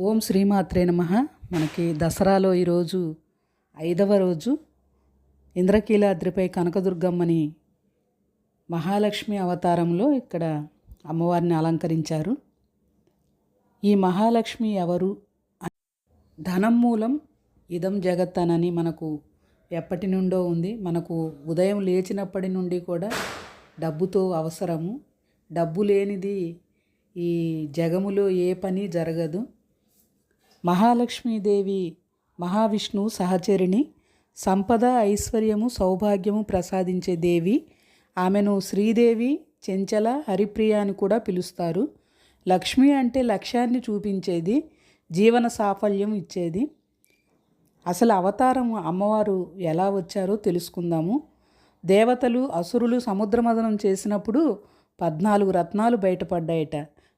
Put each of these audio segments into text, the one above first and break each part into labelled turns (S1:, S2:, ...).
S1: ఓం శ్రీమాత్రే నమ. మనకి దసరాలో ఈరోజు ఐదవ రోజు ఇంద్రకీలాద్రిపై కనకదుర్గమ్మని మహాలక్ష్మి అవతారంలో ఇక్కడ అమ్మవారిని అలంకరించారు. ఈ మహాలక్ష్మి ఎవరు? ధనం మూలం ఇదం జగత్ అనని మనకు ఎప్పటి నుండో ఉంది. మనకు ఉదయం లేచినప్పటి నుండి కూడా డబ్బుతో అవసరము. డబ్బు లేనిది ఈ జగములో ఏ పని జరగదు. మహాలక్ష్మీదేవి మహావిష్ణు సహచరిణి సంపద ఐశ్వర్యము సౌభాగ్యము ప్రసాదించే దేవి. ఆమెను శ్రీదేవి చెంచల హరిప్రియ అని కూడా పిలుస్తారు. లక్ష్మి అంటే లక్ష్యాన్ని చూపించేది జీవన సాఫల్యం ఇచ్చేది. అసలు అవతారం అమ్మవారు ఎలా వచ్చారో తెలుసుకుందాము. దేవతలు అసురులు సముద్రమదనం చేసినప్పుడు పద్నాలుగు రత్నాలు బయటపడ్డాయట.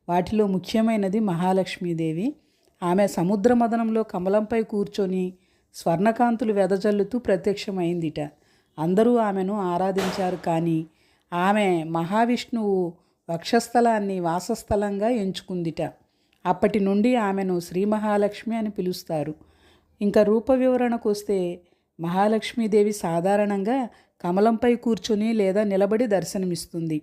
S1: వాటిలో ముఖ్యమైనది మహాలక్ష్మీదేవి. ఆమె సముద్ర మదనంలో కమలంపై కూర్చొని స్వర్ణకాంతులు వెదజల్లుతూ ప్రత్యక్షమైందిట. అందరూ ఆమెను ఆరాధించారు కానీ ఆమె మహావిష్ణువు వక్షస్థలాన్ని వాసస్థలంగా ఎంచుకుందిట. అప్పటి నుండి ఆమెను శ్రీ మహాలక్ష్మి అని పిలుస్తారు. ఇంకా రూప వివరణకు వస్తే మహాలక్ష్మీదేవి సాధారణంగా కమలంపై కూర్చొని లేదా నిలబడి దర్శనమిస్తుంది.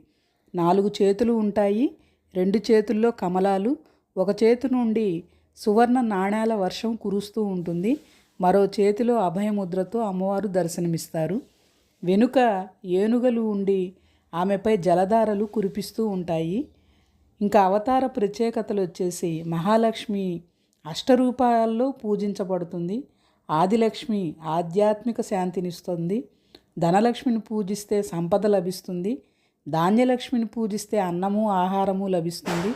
S1: నాలుగు చేతులు ఉంటాయి. రెండు చేతుల్లో కమలాలు ఒక చేతి నుండి సువర్ణ నాణేల వర్షం కురుస్తూ ఉంటుంది. మరో చేతిలో అభయముద్రతో అమ్మవారు దర్శనమిస్తారు. వెనుక ఏనుగలు ఉండి ఆమెపై జలధారలు కురిపిస్తూ ఉంటాయి. ఇంకా అవతార ప్రత్యేకతలు వచ్చేసి మహాలక్ష్మి అష్టరూపాల్లో పూజించబడుతుంది. ఆదిలక్ష్మి ఆధ్యాత్మిక శాంతినిస్తుంది. ధనలక్ష్మిని పూజిస్తే సంపద లభిస్తుంది. ధాన్యలక్ష్మిని పూజిస్తే అన్నము ఆహారము లభిస్తుంది.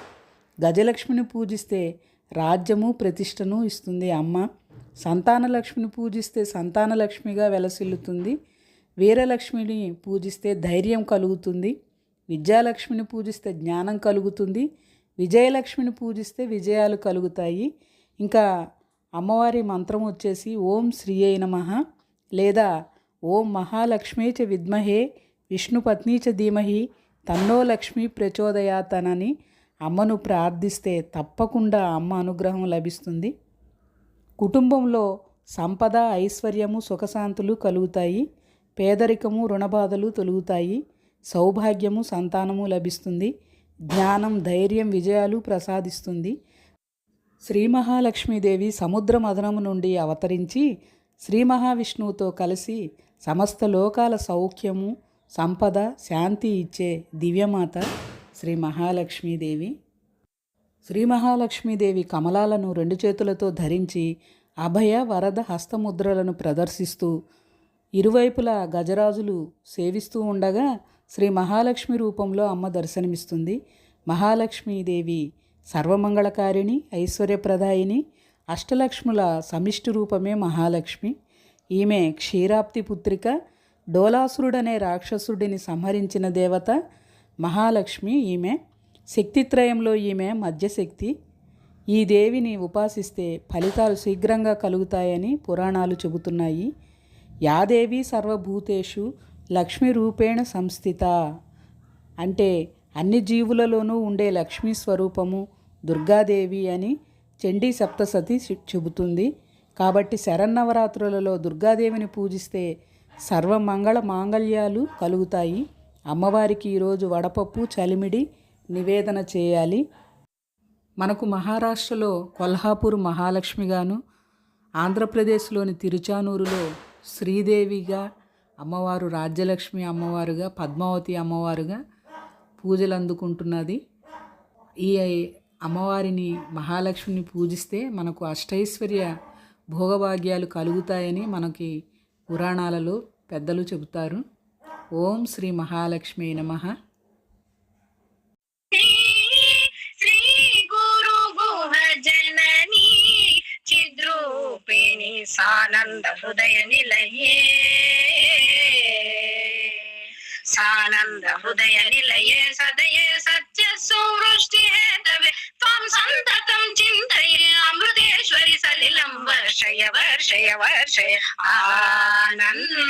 S1: గజలక్ష్మిని పూజిస్తే రాజ్యము ప్రతిష్టను ఇస్తుంది. అమ్మ సంతానలక్ష్మిని పూజిస్తే సంతానలక్ష్మిగా వెలసిల్లుతుంది. వీరలక్ష్మిని పూజిస్తే ధైర్యం కలుగుతుంది. విద్యాలక్ష్మిని పూజిస్తే జ్ఞానం కలుగుతుంది. విజయలక్ష్మిని పూజిస్తే విజయాలు కలుగుతాయి. ఇంకా అమ్మవారి మంత్రం వచ్చేసి ఓం శ్రీ అయిన మహ లేదా ఓం మహాలక్ష్మీ చ విద్మహే విష్ణుపత్ని చ ధీమహి తన్నో లక్ష్మి ప్రచోదయాతనని అమ్మను ప్రార్థిస్తే తప్పకుండా అమ్మ అనుగ్రహం లభిస్తుంది. కుటుంబంలో సంపద ఐశ్వర్యము సుఖశాంతులు కలుగుతాయి. పేదరికము రుణబాధలు తొలుగుతాయి. సౌభాగ్యము సంతానము లభిస్తుంది. జ్ఞానం ధైర్యం విజయాలు ప్రసాదిస్తుంది. శ్రీ మహాలక్ష్మీదేవి సముద్ర మదనము నుండి అవతరించి శ్రీ మహావిష్ణువుతో కలిసి సమస్త లోకాల సౌఖ్యము సంపద శాంతి ఇచ్చే దివ్యమాత శ్రీ మహాలక్ష్మీదేవి. శ్రీ మహాలక్ష్మీదేవి కమలాలను రెండు చేతులతో ధరించి అభయ వరద హస్తముద్రలను ప్రదర్శిస్తూ ఇరువైపులా గజరాజులు సేవిస్తూ ఉండగా శ్రీ మహాలక్ష్మి రూపంలో అమ్మ దర్శనమిస్తుంది. మహాలక్ష్మీదేవి సర్వమంగళకారిణి ఐశ్వర్యప్రదాయిని అష్టలక్ష్ముల సమిష్టి రూపమే మహాలక్ష్మి. ఈమె క్షీరాప్తి పుత్రిక డోలాసురుడనే రాక్షసుడిని సంహరించిన దేవత మహాలక్ష్మి ఈమె శక్తిత్రయంలో ఈమె మధ్యశక్తి ఈ దేవిని ఉపాసిస్తే ఫలితాలు శీఘ్రంగా కలుగుతాయని పురాణాలు చెబుతున్నాయి. యాదేవి సర్వభూతేషు లక్ష్మి రూపేణ సంస్థిత. అంటే అన్ని జీవులలోనూ ఉండే లక్ష్మీ స్వరూపము దుర్గాదేవి అని చండీ సప్తసతి చెబుతుంది. కాబట్టి శరన్నవరాత్రులలో దుర్గాదేవిని పూజిస్తే సర్వమంగళ మాంగళ్యాలు కలుగుతాయి. అమ్మవారికి ఈరోజు వడపప్పు చలిమిడి నివేదన చేయాలి. మనకు మహారాష్ట్రలో కొల్హాపూర్ మహాలక్ష్మిగాను ఆంధ్రప్రదేశ్లోని తిరుచానూరులో శ్రీదేవిగా అమ్మవారు రాజ్యలక్ష్మి అమ్మవారుగా పద్మావతి అమ్మవారుగా పూజలు అందుకుంటున్నది. ఈ అమ్మవారిని మహాలక్ష్మిని పూజిస్తే మనకు అష్టైశ్వర్య భోగభాగ్యాలు కలుగుతాయని మనకి పురాణాలలో పెద్దలు చెబుతారు.
S2: ஓம் ஸ்ரீ மகாலட்சுமி நமக சானந்த ஹுதய நிலையே சானந்த ஹுதய நிலையே சதய त्वां सन्ततं चिन्तये अमृतेश्वरि सलिलं वर्षय वर्षय वर्षय आनन्द्रामृत